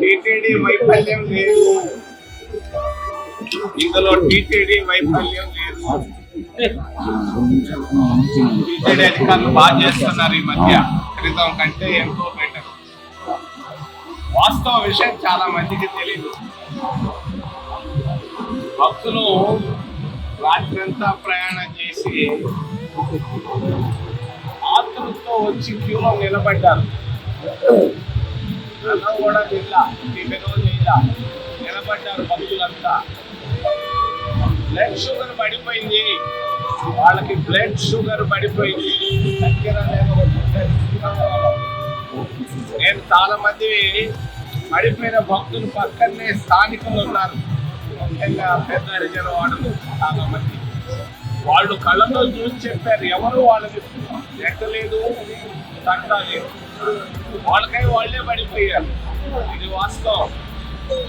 TTD వైఫల్యం లేదు. ఇందులో టీటీడీ వైఫల్యం లేదు. టీటీడీ అధికారులు బాగా చేస్తున్నారు ఈ మధ్య. క్రితం కంటే ఎంతో బెటర్ వాస్తవ విషయం చాలా మందికి తెలియదు భక్తులు రాత్రంతా ప్రయాణం చేసి ఆతృతో వచ్చి క్యూలో నిలబడ్డారు. అన్నం కూడా తిల్లా టిఫిన్ చేయలా నిలబడ్డారు భక్తులంతా. బ్లడ్ షుగర్ పడిపోయింది. వాళ్ళకి బ్లడ్ షుగర్ పడిపోయింది. దగ్గర నేను చాలా మంది పడిపోయిన భక్తులు పక్కనే స్థానికులు ఉన్నారు. ముఖ్యంగా పెద్ద హరిజన చాలా మంది. వాళ్ళు కళ్ళతో చూసి చెప్పారు ఎవరు వాళ్ళకి ఎక్కలేదు తట్టలేదు వాళ్ళకై వాళ్ళే పడిపోయారు. ఇది వాస్తవం.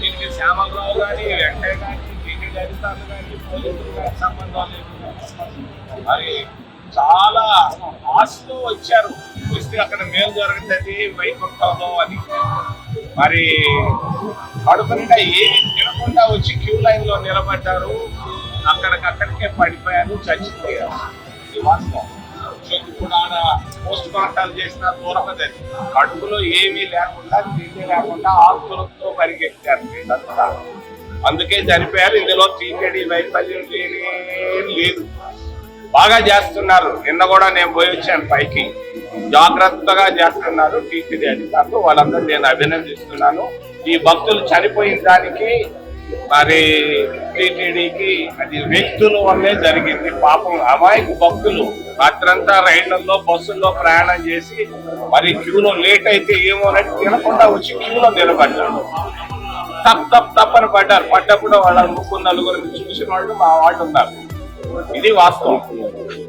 దీనికి శ్యామలరావు కానీ వెంకయ్య కానీ టీటీడీ అధికారులు కానీ పోలీసులు కానీ సంబంధం లేదు మరి చాలా ఆశతో వచ్చారు. వస్తే అక్కడ మేలు జరుగుతుంది వైకుంఠంలో అని. మరి కడుపు నిండా ఏమి తినకుండా వచ్చి క్యూ లైన్లో నిలబడ్డారు. అక్కడికక్కడికే పడిపోయారు చచ్చిపోయారు. ఇది వాస్తవం. సో ఇప్పుడు ఆడ పోస్ట్ మార్టాలు చేసిన దూరమది కడుపులో ఏమీ లేకుండా తిండి లేకుండా ఆకులతో పరిగెత్తారు వీళ్ళంతా అందుకే చనిపోయారు. ఇందులో టీటీడీ వైఫల్యం లేనే లేదు. బాగా చేస్తున్నారు. నిన్న కూడా నేను పోయి వచ్చాను పైకి. జాగ్రత్తగా చేస్తున్నారు టీటీడీ అధికారులు. వాళ్ళందరూ నేను అభినందిస్తున్నాను. ఈ భక్తులు చనిపోయిన దానికి మరి టీటీడీకి అది వ్యక్తుల వల్లే జరిగింది. పాపం అమాయక భక్తులు రాత్రంతా రైళ్ళలో బస్సుల్లో ప్రయాణం చేసి మరి క్యూలో లేట్ అయితే ఏమోనని తినకుండా వచ్చి క్యూలో నిలబడ్డాడు తప్ తప్ తప్పని పడ్డారు. పడ్డప్పుడు వాళ్ళ ముగ్గురు నలుగురు చూసిన వాళ్ళు మా వాళ్ళు ఉన్నారు. ఇది వాస్తవం.